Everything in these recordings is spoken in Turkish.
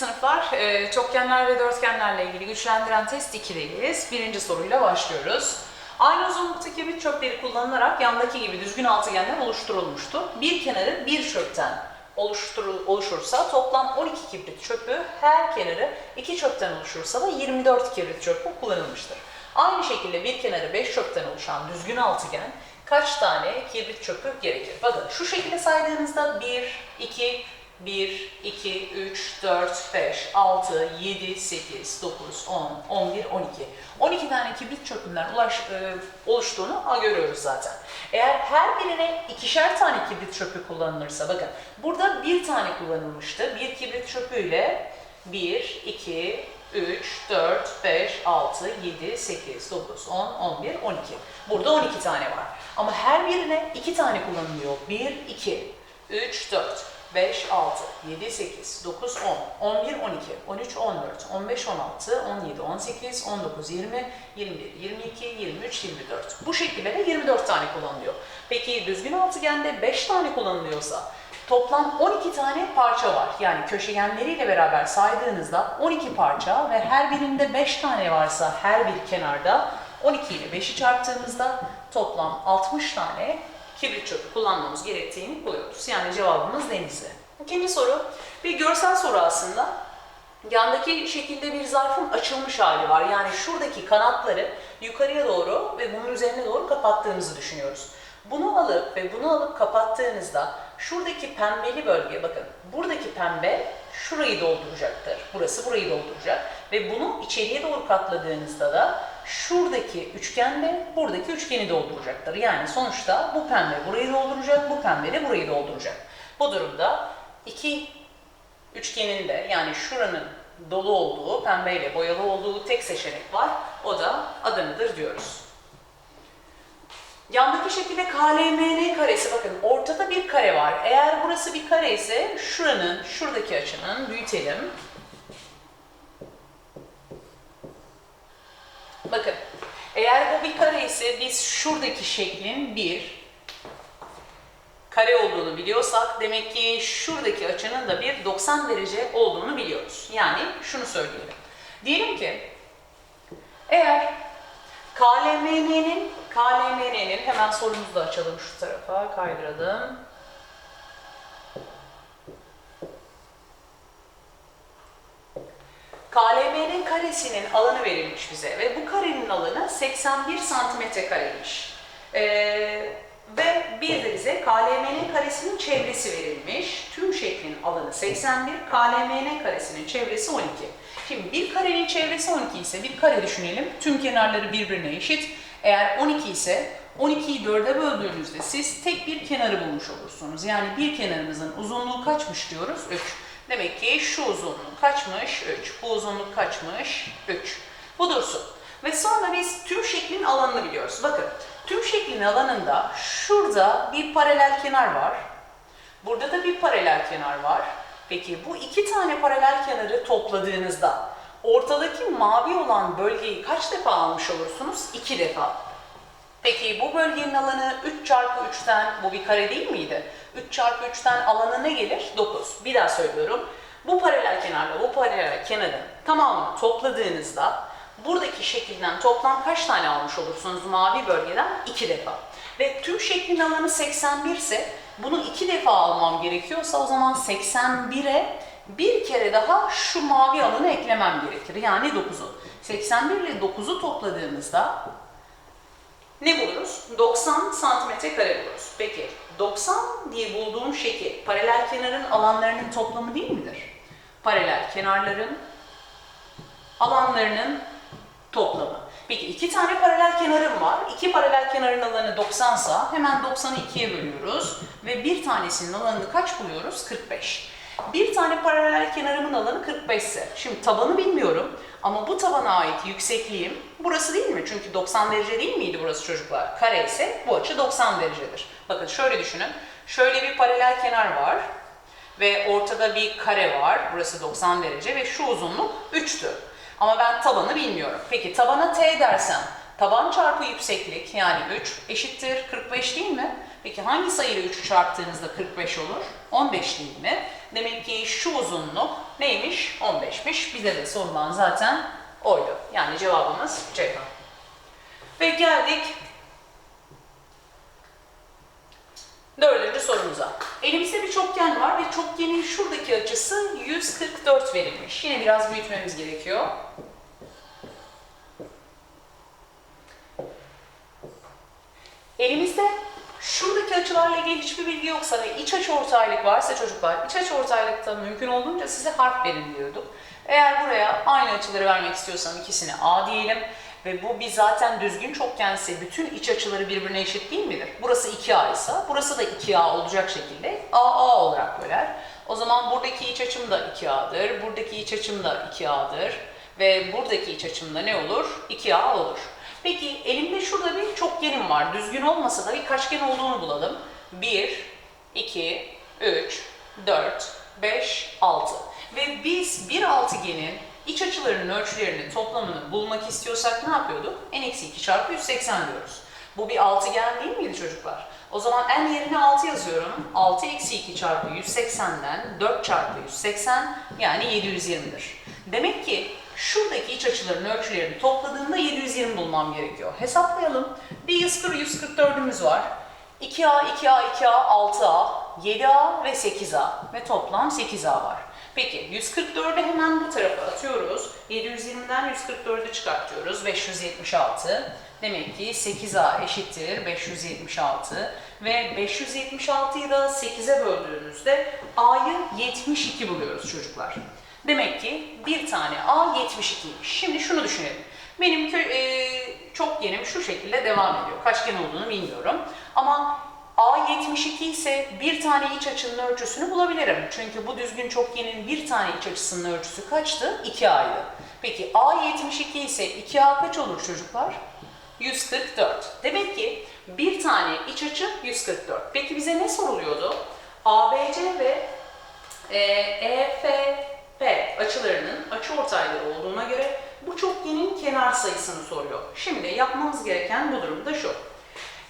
sınıflar, e, çokgenler ve dörtgenlerle ilgili güçlendiren test 2'deyiz. Birinci soruyla başlıyoruz. Aynı uzunluktaki kibrit çöpleri kullanılarak yandaki gibi düzgün altıgenler oluşturulmuştu. Bir kenarı bir çöpten oluşursa toplam 12 kibrit çöpü, her kenarı 2 çöpten oluşursa da 24 kibrit çöpü kullanılmıştır. Aynı şekilde bir kenarı 5 çöpten oluşan düzgün altıgen kaç tane kibrit çöpü gerekir? Bakın şu şekilde saydığınızda 1, 2, 1, 2, 3, 4, 5, 6, 7, 8, 9, 10, 11, 12. 12 tane kibrit çöpünden ulaş, e, oluştuğunu görüyoruz zaten. Eğer her birine ikişer tane kibrit çöpü kullanılırsa, bakın burada bir tane kullanılmıştı. Bir kibrit çöpüyle 1, 2, 3, 4, 5, 6, 7, 8, 9, 10, 11, 12. Burada 12 tane var. Ama her birine 2 tane kullanılıyor. 1, 2, 3, 4, 5, 6, 7, 8, 9, 10, 11, 12, 13, 14, 15, 16, 17, 18, 19, 20, 21, 22, 23, 24. Bu şekilde de 24 tane kullanılıyor. Peki düzgün altıgende 5 tane kullanılıyorsa toplam 12 tane parça var. Yani köşegenleriyle beraber saydığınızda 12 parça ve her birinde 5 tane varsa her bir kenarda 12 ile 5'i çarptığımızda toplam 60 tane kibrit çöpü kullanmamız gerektiğini buluyoruz. Yani cevabımız denizli. İkinci soru bir görsel soru aslında. Yandaki şekilde bir zarfın açılmış hali var. Yani şuradaki kanatları yukarıya doğru ve bunun üzerine doğru kapattığımızı düşünüyoruz. Bunu alıp ve bunu alıp kapattığınızda şuradaki pembeli bölge bakın buradaki pembe şurayı dolduracaktır. Burası burayı dolduracak ve bunu içeriye doğru katladığınızda da şuradaki üçgen de buradaki üçgeni dolduracaktır. Yani sonuçta bu pembe burayı dolduracak, bu pembe de burayı dolduracak. Bu durumda iki üçgenin de yani şuranın dolu olduğu, pembeyle boyalı olduğu tek seçenek var. O da Adana'dır diyoruz. Yandaki şekilde KLMN karesi bakın ortada bir kare var. Eğer burası bir kare ise şuranın, şuradaki açının büyütelim. Bakın eğer bu bir kare ise biz şuradaki şeklin bir kare olduğunu biliyorsak demek ki şuradaki açının da bir 90 derece olduğunu biliyoruz. Yani şunu söyleyelim. Diyelim ki eğer KLMN'nin KLMN'nin hemen sorumuzu da açalım şu tarafa kaydıralım. KLM'nin karesinin alanı verilmiş bize ve bu karenin alanı 81 santimetre kareymiş. Ee, ve bir de bize KLM'nin karesinin çevresi verilmiş. Tüm şeklin alanı 81, KLM'nin karesinin çevresi 12. Şimdi bir karenin çevresi 12 ise bir kare düşünelim. Tüm kenarları birbirine eşit. Eğer 12 ise 12'yi 4'e böldüğünüzde siz tek bir kenarı bulmuş olursunuz. Yani bir kenarımızın uzunluğu kaçmış diyoruz? 3. Demek ki şu uzunluk kaçmış? 3. Bu uzunluk kaçmış? 3. Bu dursun. Ve sonra biz tüm şeklin alanını biliyoruz. Bakın tüm şeklin alanında şurada bir paralel kenar var. Burada da bir paralel kenar var. Peki bu iki tane paralel kenarı topladığınızda ortadaki mavi olan bölgeyi kaç defa almış olursunuz? 2 defa. Peki bu bölgenin alanı 3 çarpı 3'ten, bu bir kare değil miydi? 3 çarpı 3'ten alanı ne gelir? 9. Bir daha söylüyorum. Bu paralel kenarla bu paralel kenarın tamamını topladığınızda buradaki şekilden toplam kaç tane almış olursunuz mavi bölgeden? 2 defa. Ve tüm şeklin alanı 81 ise bunu 2 defa almam gerekiyorsa o zaman 81'e bir kere daha şu mavi alanı eklemem gerekir. Yani 9'u. 81 ile 9'u topladığımızda ne buluruz? 90 santimetre kare buluruz. Peki 90 diye bulduğum şekil paralel kenarın alanlarının toplamı değil midir? Paralel kenarların alanlarının toplamı. Peki iki tane paralel kenarım var. İki paralel kenarın alanı 90 sa hemen 90'ı ikiye bölüyoruz ve bir tanesinin alanını kaç buluyoruz? 45. Bir tane paralel kenarımın alanı 45 ise, şimdi tabanı bilmiyorum ama bu tabana ait yüksekliğim burası değil mi? Çünkü 90 derece değil miydi burası çocuklar? Kare ise bu açı 90 derecedir. Bakın şöyle düşünün. Şöyle bir paralel kenar var ve ortada bir kare var. Burası 90 derece ve şu uzunluk 3'tü. Ama ben tabanı bilmiyorum. Peki tabana t dersem taban çarpı yükseklik yani 3 eşittir 45 değil mi? Peki hangi sayıyla 3'ü çarptığınızda 45 olur? 15 değil mi? Demek ki şu uzunluk neymiş? 15'miş. Bize de sorulan zaten oydu. Yani cevabımız Ceyhan. Ve geldik dördüncü sorumuza. Elimizde bir çokgen var ve çokgenin şuradaki açısı 144 verilmiş. Yine biraz büyütmemiz gerekiyor. Elimizde şuradaki açılarla ilgili hiçbir bilgi yoksa ve iç açı ortaylık varsa çocuklar, iç açı ortaylıkta mümkün olduğunca size harf verin diyorduk. Eğer buraya aynı açıları vermek istiyorsan ikisine A diyelim ve bu bir zaten düzgün çokgense bütün iç açıları birbirine eşit değil midir? Burası 2A ise burası da 2A olacak şekilde AA olarak böler. O zaman buradaki iç açım da 2A'dır, buradaki iç açım da 2A'dır ve buradaki iç açım da ne olur? 2A olur. Peki elimde şurada bir çokgenim var. Düzgün olmasa da bir kaçgen olduğunu bulalım. 1, 2, 3, 4, 5, 6. Ve biz bir altıgenin iç açılarının ölçülerinin toplamını bulmak istiyorsak ne yapıyorduk? n-2 çarpı 180 diyoruz. Bu bir altıgen değil miydi çocuklar? O zaman n yerine 6 yazıyorum. 6 eksi 2 çarpı 180'den 4 çarpı 180 yani 720'dir. Demek ki şuradaki iç açıların ölçülerini topladığımda 720 bulmam gerekiyor. Hesaplayalım. Bir 140 144'ümüz var. 2A, 2A, 2A, 6A, 7A ve 8A ve toplam 8A var. Peki 144'ü hemen bu tarafa atıyoruz. 720'den 144'ü çıkartıyoruz. 576. Demek ki 8A eşittir 576 ve 576'yı da 8'e böldüğümüzde A'yı 72 buluyoruz çocuklar. Demek ki bir tane A 72'ymiş. Şimdi şunu düşünelim. Benim kö- e, çokgenim şu şekilde devam ediyor. Kaç gen olduğunu bilmiyorum. Ama A 72 ise bir tane iç açının ölçüsünü bulabilirim. Çünkü bu düzgün çokgenin bir tane iç açısının ölçüsü kaçtı? 2A'ydı. Peki A 72 ise 2A kaç olur çocuklar? 144. Demek ki bir tane iç açı 144. Peki bize ne soruluyordu? ABC ve e, EFP açılarının açı ortayları olduğuna göre bu çokgenin kenar sayısını soruyor. Şimdi yapmamız gereken bu durumda şu.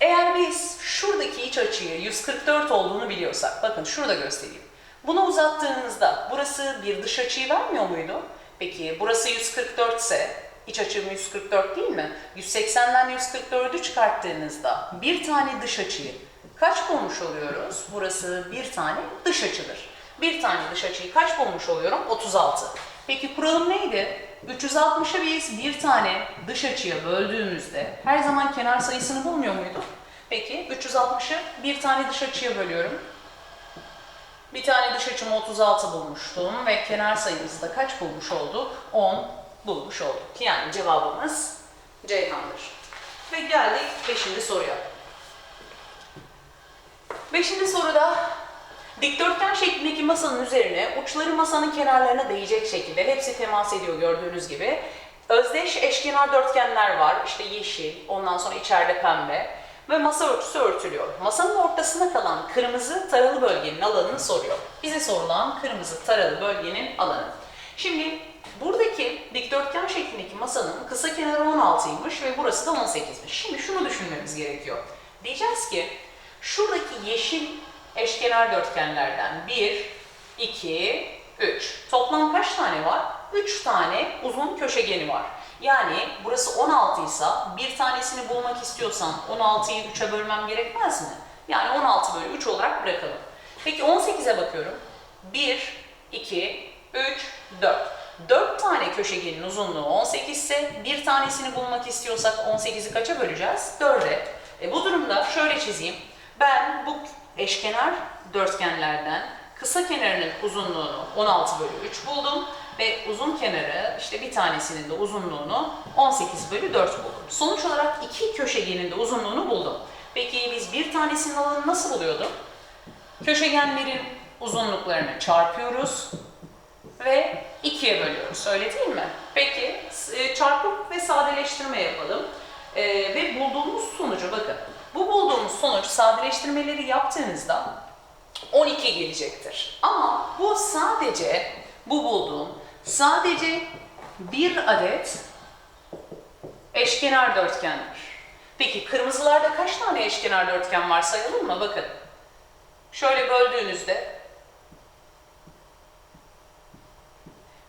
Eğer biz şuradaki iç açıyı 144 olduğunu biliyorsak, bakın şurada göstereyim. Bunu uzattığınızda burası bir dış açıyı vermiyor muydu? Peki burası 144 ise iç açım 144 değil mi? 180'den 144'ü çıkarttığınızda bir tane dış açıyı kaç bulmuş oluyoruz? Burası bir tane dış açıdır. Bir tane dış açıyı kaç bulmuş oluyorum? 36. Peki kuralım neydi? 360'ı biz bir tane dış açıya böldüğümüzde her zaman kenar sayısını bulmuyor muyduk? Peki 360'ı bir tane dış açıya bölüyorum. Bir tane dış açımı 36 bulmuştum ve kenar sayımızı da kaç bulmuş olduk? 10 bulmuş olduk. Yani cevabımız Ceyhan'dır. Ve geldik 5. soruya. 5. soruda dikdörtgen şeklindeki masanın üzerine uçları masanın kenarlarına değecek şekilde hepsi temas ediyor gördüğünüz gibi. Özdeş eşkenar dörtgenler var. İşte yeşil, ondan sonra içeride pembe ve masa örtüsü örtülüyor. Masanın ortasına kalan kırmızı taralı bölgenin alanını soruyor. Bize sorulan kırmızı taralı bölgenin alanı. Şimdi buradaki dikdörtgen şeklindeki masanın kısa kenarı 16'ymış ve burası da 18'miş. Şimdi şunu düşünmemiz gerekiyor. Diyeceğiz ki şuradaki yeşil eşkenar dörtgenlerden 1, 2, 3. Toplam kaç tane var? 3 tane uzun köşegeni var. Yani burası 16 ise bir tanesini bulmak istiyorsam 16'yı 3'e bölmem gerekmez mi? Yani 16 bölü 3 olarak bırakalım. Peki 18'e bakıyorum. 1, 2, 3, 4. 4 tane köşegenin uzunluğu 18 ise bir tanesini bulmak istiyorsak 18'i kaça böleceğiz? 4'e. E bu durumda şöyle çizeyim. Ben bu eşkenar dörtgenlerden kısa kenarının uzunluğunu 16 bölü 3 buldum ve uzun kenarı işte bir tanesinin de uzunluğunu 18 bölü 4 buldum. Sonuç olarak iki köşegenin de uzunluğunu buldum. Peki biz bir tanesinin alanını nasıl buluyorduk? Köşegenlerin uzunluklarını çarpıyoruz ve ikiye bölüyoruz. Öyle değil mi? Peki e, çarpım ve sadeleştirme yapalım. E, ve bulduğumuz sonucu bakın. Bu bulduğumuz sonuç sadeleştirmeleri yaptığınızda 12 gelecektir. Ama bu sadece bu bulduğum sadece bir adet eşkenar dörtgendir. Peki kırmızılarda kaç tane eşkenar dörtgen var sayalım mı? Bakın. Şöyle böldüğünüzde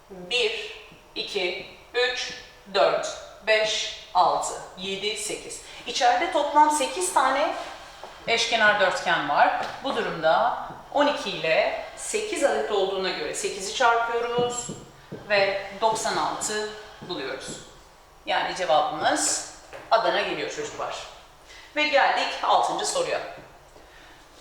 1, 2, 3, 4, 5, 6, 7, 8. İçeride toplam 8 tane eşkenar dörtgen var. Bu durumda 12 ile 8 adet olduğuna göre 8'i çarpıyoruz ve 96 buluyoruz. Yani cevabımız Adana geliyor çocuklar. Ve geldik 6. soruya.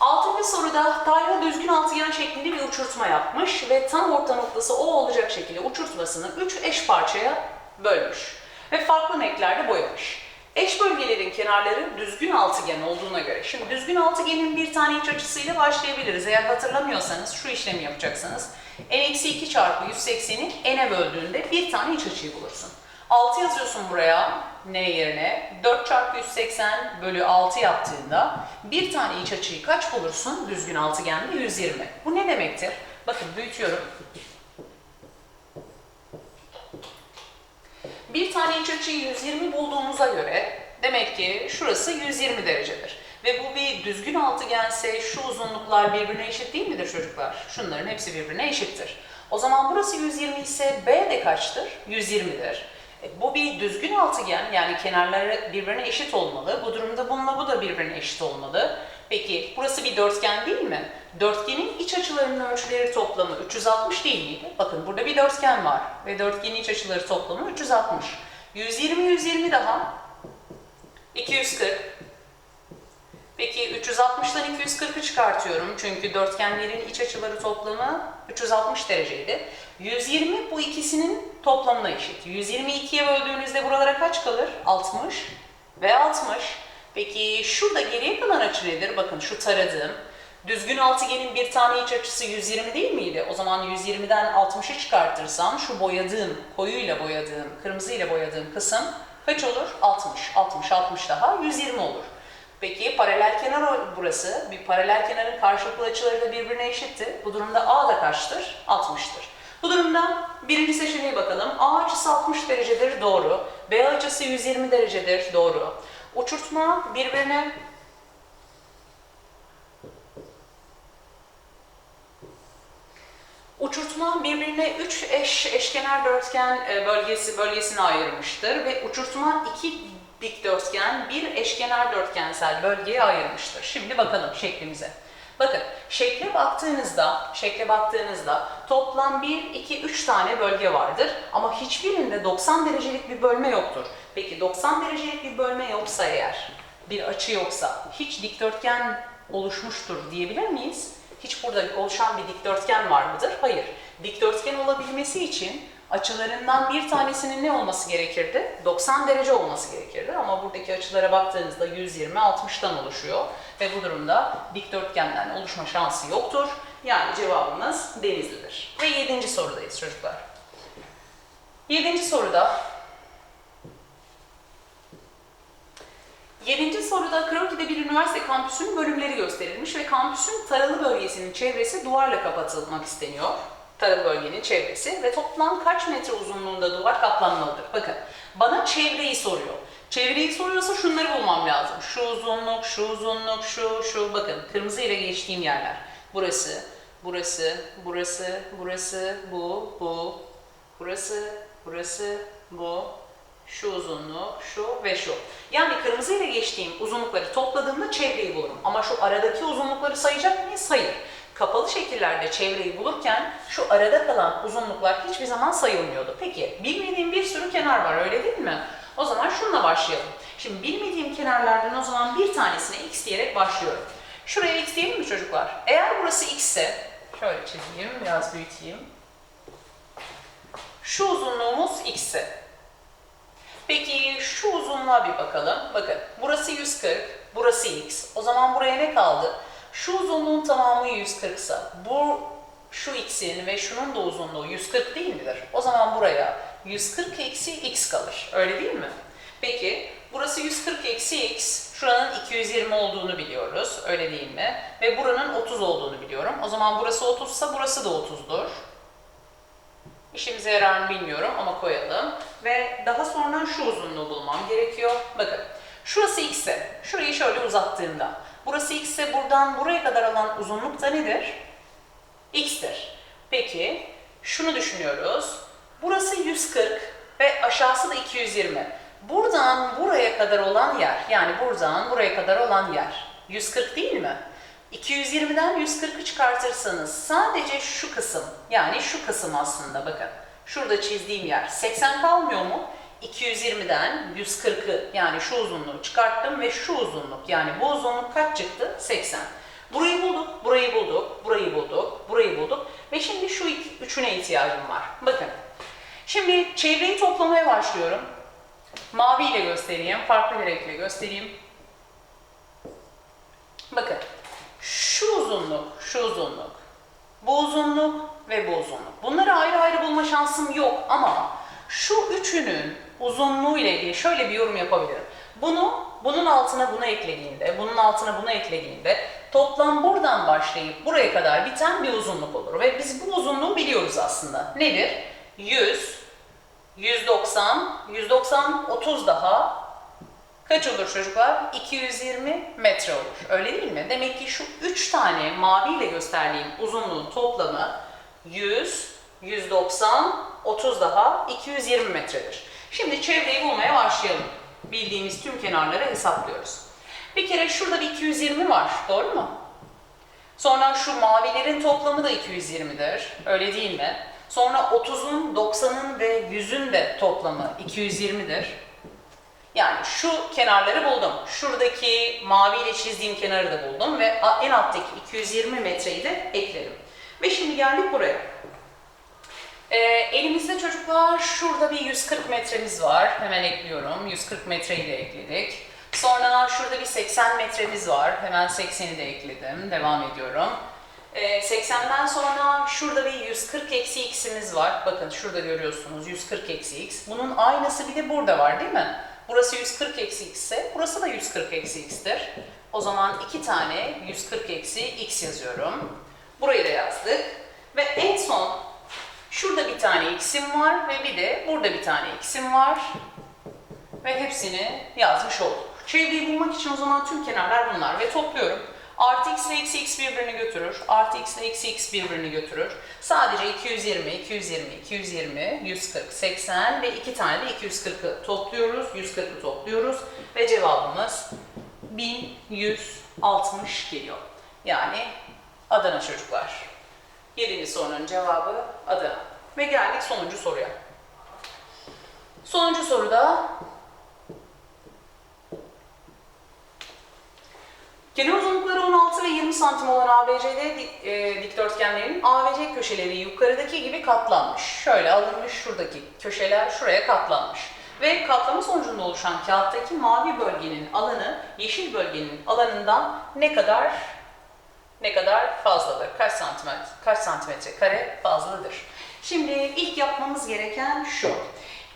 Altıncı soruda Talha düzgün altıgen şeklinde bir uçurtma yapmış ve tam orta noktası o olacak şekilde uçurtmasını 3 eş parçaya bölmüş ve farklı renklerde boyamış. Eş bölgelerin kenarları düzgün altıgen olduğuna göre, şimdi düzgün altıgenin bir tane iç açısıyla başlayabiliriz. Eğer hatırlamıyorsanız şu işlemi yapacaksınız. n-2 çarpı 180'i n'e böldüğünde bir tane iç açıyı bulursun. 6 yazıyorsun buraya n yerine. 4 çarpı 180 bölü 6 yaptığında bir tane iç açıyı kaç bulursun düzgün altıgende? 120. Bu ne demektir? Bakın büyütüyorum. Bir tane iç açıyı 120 bulduğumuza göre demek ki şurası 120 derecedir. Ve bu bir düzgün altıgense şu uzunluklar birbirine eşit değil midir çocuklar? Şunların hepsi birbirine eşittir. O zaman burası 120 ise B de kaçtır? 120'dir. E, bu bir düzgün altıgen yani kenarları birbirine eşit olmalı. Bu durumda bununla bu da birbirine eşit olmalı. Peki burası bir dörtgen değil mi? Dörtgenin iç açılarının ölçüleri toplamı 360 değil miydi? Bakın burada bir dörtgen var ve dörtgenin iç açıları toplamı 360. 120 120 daha 240. Peki 360'dan 240'ı çıkartıyorum çünkü dörtgenlerin iç açıları toplamı 360 dereceydi. 120 bu ikisinin toplamına eşit. 122'ye böldüğünüzde buralara kaç kalır? 60 ve 60. Peki şurada geriye kalan açı nedir? Bakın şu taradığım. Düzgün altıgenin bir tane iç açısı 120 değil miydi? O zaman 120'den 60'ı çıkartırsam şu boyadığım, koyuyla boyadığım, kırmızıyla boyadığım kısım kaç olur? 60. 60, 60 daha 120 olur. Peki paralel kenar burası. Bir paralel kenarın karşılıklı açıları da birbirine eşitti. Bu durumda A da kaçtır? 60'tır. Bu durumda birinci seçeneğe bakalım. A açısı 60 derecedir, doğru. B açısı 120 derecedir, doğru. Uçurtma birbirine Uçurtma birbirine 3 eş eşkenar dörtgen e, bölgesi bölgesine ayırmıştır ve uçurtma iki dikdörtgen bir eşkenar dörtgensel bölgeye ayırmıştır. Şimdi bakalım şeklimize. Bakın şekle baktığınızda, şekle baktığınızda toplam 1, 2, 3 tane bölge vardır ama hiçbirinde 90 derecelik bir bölme yoktur. Peki 90 derecelik bir bölme yoksa eğer, bir açı yoksa hiç dikdörtgen oluşmuştur diyebilir miyiz? Hiç burada oluşan bir dikdörtgen var mıdır? Hayır. Dikdörtgen olabilmesi için açılarından bir tanesinin ne olması gerekirdi? 90 derece olması gerekirdi ama buradaki açılara baktığınızda 120-60'tan oluşuyor ve bu durumda dikdörtgenden oluşma şansı yoktur. Yani cevabımız Denizli'dir. Ve 7. sorudayız çocuklar. 7. soruda Yedinci soruda Kroki'de bir üniversite kampüsünün bölümleri gösterilmiş ve kampüsün taralı bölgesinin çevresi duvarla kapatılmak isteniyor. Taralı bölgenin çevresi ve toplam kaç metre uzunluğunda duvar kaplanmalıdır? Bakın bana çevreyi soruyor. Çevreyi soruyorsa şunları bulmam lazım. Şu uzunluk, şu uzunluk, şu, şu. Bakın kırmızı ile geçtiğim yerler. Burası, burası, burası, burası, bu, bu. Burası, burası, bu, şu uzunluk, şu ve şu. Yani kırmızı ile geçtiğim uzunlukları topladığımda çevreyi bulurum. Ama şu aradaki uzunlukları sayacak mıyız? Hayır. Kapalı şekillerde çevreyi bulurken şu arada kalan uzunluklar hiçbir zaman sayılmıyordu. Peki bilmediğim bir sürü kenar var öyle değil mi? O zaman şununla başlayalım. Şimdi bilmediğim kenarlardan o zaman bir tanesine x diyerek başlıyorum. Şuraya x diyelim mi çocuklar? Eğer burası x ise, şöyle çizeyim, biraz büyüteyim. Şu uzunluğumuz x ise, Peki şu uzunluğa bir bakalım. Bakın burası 140, burası x. O zaman buraya ne kaldı? Şu uzunluğun tamamı 140 ise bu şu x'in ve şunun da uzunluğu 140 değil midir? O zaman buraya 140 eksi x kalır. Öyle değil mi? Peki burası 140 eksi x. Şuranın 220 olduğunu biliyoruz. Öyle değil mi? Ve buranın 30 olduğunu biliyorum. O zaman burası 30 ise burası da 30'dur. İşimize yarar mı bilmiyorum ama koyalım. Ve daha sonra şu uzunluğu bulmam gerekiyor. Bakın şurası x ise şurayı şöyle uzattığımda burası x ise buradan buraya kadar alan uzunluk da nedir? x'tir. Peki şunu düşünüyoruz. 140 ve aşağısı da 220. Buradan buraya kadar olan yer, yani buradan buraya kadar olan yer 140 değil mi? 220'den 140'ı çıkartırsanız sadece şu kısım, yani şu kısım aslında bakın. Şurada çizdiğim yer 80 kalmıyor mu? 220'den 140'ı yani şu uzunluğu çıkarttım ve şu uzunluk yani bu uzunluk kaç çıktı? 80. Burayı bulduk, burayı bulduk, burayı bulduk, burayı bulduk ve şimdi şu üçüne ihtiyacım var. Bakın. Şimdi çevreyi toplamaya başlıyorum. Mavi ile göstereyim, farklı bir renkle göstereyim. Bakın. Şu uzunluk, şu uzunluk, bu uzunluk ve bu uzunluk. Bunları ayrı ayrı bulma şansım yok ama şu üçünün uzunluğu ile ilgili şöyle bir yorum yapabilirim. Bunu bunun altına bunu eklediğinde, bunun altına bunu eklediğinde toplam buradan başlayıp buraya kadar biten bir uzunluk olur. Ve biz bu uzunluğu biliyoruz aslında. Nedir? 100, 190, 190, 30 daha kaç olur çocuklar? 220 metre olur. Öyle değil mi? Demek ki şu 3 tane maviyle gösterdiğim uzunluğun toplamı 100, 190, 30 daha 220 metredir. Şimdi çevreyi bulmaya başlayalım. Bildiğimiz tüm kenarları hesaplıyoruz. Bir kere şurada bir 220 var. Doğru mu? Sonra şu mavilerin toplamı da 220'dir. Öyle değil mi? Sonra 30'un, 90'ın ve 100'ün de toplamı 220'dir. Yani şu kenarları buldum. Şuradaki maviyle çizdiğim kenarı da buldum ve en alttaki 220 metreyi de ekledim. Ve şimdi geldik buraya. Ee, elimizde çocuklar şurada bir 140 metremiz var. Hemen ekliyorum. 140 metreyi de ekledik. Sonra şurada bir 80 metremiz var. Hemen 80'i de ekledim. Devam ediyorum. Ee, 80'den sonra şurada bir 140 eksi x'imiz var. Bakın şurada görüyorsunuz 140 eksi x. Bunun aynısı bir de burada var değil mi? Burası 140 eksi x ise burası da 140 eksi x'tir. O zaman iki tane 140 eksi x yazıyorum. Burayı da yazdık. Ve en son şurada bir tane x'im var ve bir de burada bir tane x'im var. Ve hepsini yazmış olduk. Çevreyi bulmak için o zaman tüm kenarlar bunlar ve topluyorum. Artı x ile eksi x birbirini götürür. Artı x ile eksi x birbirini götürür. Sadece 220, 220, 220, 140, 80 ve iki tane de 240'ı topluyoruz. 140'ı topluyoruz ve cevabımız 1160 geliyor. Yani Adana çocuklar. 7. sorunun cevabı Adana. Ve geldik sonuncu soruya. Sonuncu soruda Kenar uzunlukları 16 ve 20 santim olan ABCD e, dikdörtgenlerin ABC köşeleri yukarıdaki gibi katlanmış. Şöyle alınmış şuradaki köşeler şuraya katlanmış. Ve katlama sonucunda oluşan kağıttaki mavi bölgenin alanı yeşil bölgenin alanından ne kadar ne kadar fazladır? Kaç santimetre, kaç santimetre kare fazladır? Şimdi ilk yapmamız gereken şu.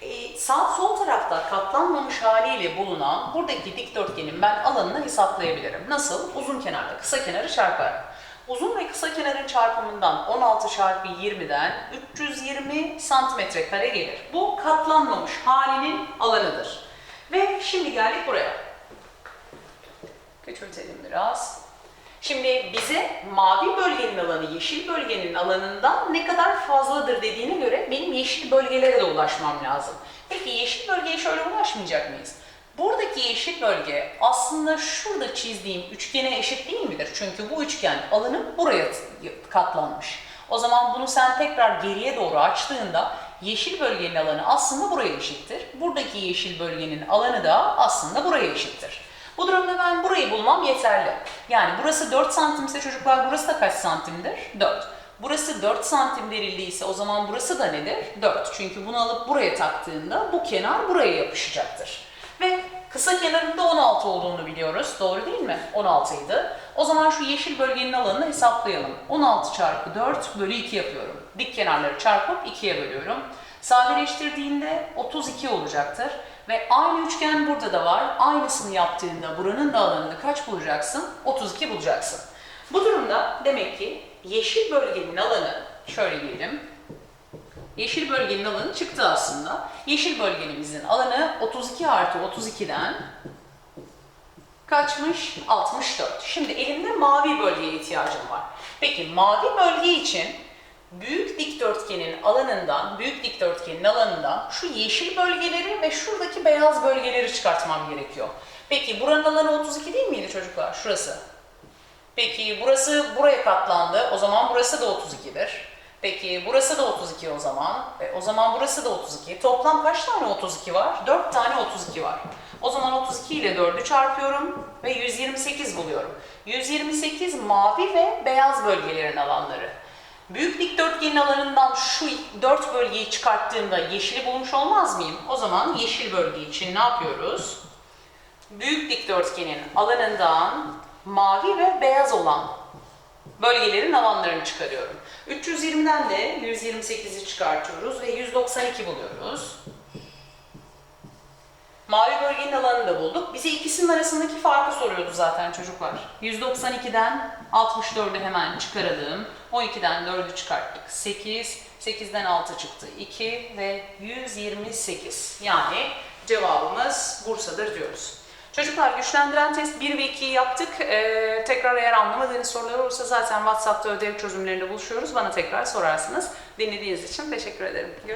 Ee, sağ sol tarafta katlanmamış haliyle bulunan buradaki dikdörtgenin ben alanını hesaplayabilirim. Nasıl? Uzun kenarla kısa kenarı çarparak. Uzun ve kısa kenarın çarpımından 16 çarpı 20'den 320 santimetre kare gelir. Bu katlanmamış halinin alanıdır. Ve şimdi geldik buraya. Küçültelim biraz. Şimdi bize mavi bölgenin alanı yeşil bölgenin alanından ne kadar fazladır dediğine göre benim yeşil bölgelere de ulaşmam lazım. Peki yeşil bölgeye şöyle ulaşmayacak mıyız? Buradaki yeşil bölge aslında şurada çizdiğim üçgene eşit değil midir? Çünkü bu üçgen alanı buraya katlanmış. O zaman bunu sen tekrar geriye doğru açtığında yeşil bölgenin alanı aslında buraya eşittir. Buradaki yeşil bölgenin alanı da aslında buraya eşittir. Bu durumda ben burayı bulmam yeterli. Yani burası 4 santimse çocuklar burası da kaç santimdir? 4. Burası 4 santim verildiyse o zaman burası da nedir? 4. Çünkü bunu alıp buraya taktığında bu kenar buraya yapışacaktır. Ve kısa kenarında 16 olduğunu biliyoruz. Doğru değil mi? 16 idi. O zaman şu yeşil bölgenin alanını hesaplayalım. 16 çarpı 4 bölü 2 yapıyorum. Dik kenarları çarpıp 2'ye bölüyorum. Sadeleştirdiğinde 32 olacaktır. Ve aynı üçgen burada da var. Aynısını yaptığında buranın da alanını kaç bulacaksın? 32 bulacaksın. Bu durumda demek ki yeşil bölgenin alanı şöyle diyelim. Yeşil bölgenin alanı çıktı aslında. Yeşil bölgemizin alanı 32 artı 32'den kaçmış? 64. Şimdi elimde mavi bölgeye ihtiyacım var. Peki mavi bölge için büyük dikdörtgenin alanından, büyük dikdörtgenin alanından şu yeşil bölgeleri ve şuradaki beyaz bölgeleri çıkartmam gerekiyor. Peki buranın alanı 32 değil miydi çocuklar? Şurası. Peki burası buraya katlandı. O zaman burası da 32'dir. Peki burası da 32 o zaman. E, o zaman burası da 32. Toplam kaç tane 32 var? 4 tane 32 var. O zaman 32 ile 4'ü çarpıyorum ve 128 buluyorum. 128 mavi ve beyaz bölgelerin alanları. Büyük dikdörtgenin alanından şu 4 bölgeyi çıkarttığımda yeşili bulmuş olmaz mıyım? O zaman yeşil bölge için ne yapıyoruz? Büyük dikdörtgenin alanından mavi ve beyaz olan bölgelerin alanlarını çıkarıyorum. 320'den de 128'i çıkartıyoruz ve 192 buluyoruz. Mavi bölgenin alanını da bulduk. Bize ikisinin arasındaki farkı soruyordu zaten çocuklar. 192'den 64'ü hemen çıkaralım. 12'den 4'ü çıkarttık. 8, 8'den 6 çıktı. 2 ve 128. Yani cevabımız Bursa'dır diyoruz. Çocuklar güçlendiren test 1 ve 2'yi yaptık. Ee, tekrar eğer anlamadığınız sorular olursa zaten WhatsApp'ta ödev çözümlerinde buluşuyoruz. Bana tekrar sorarsınız. Dinlediğiniz için teşekkür ederim. Görüşmek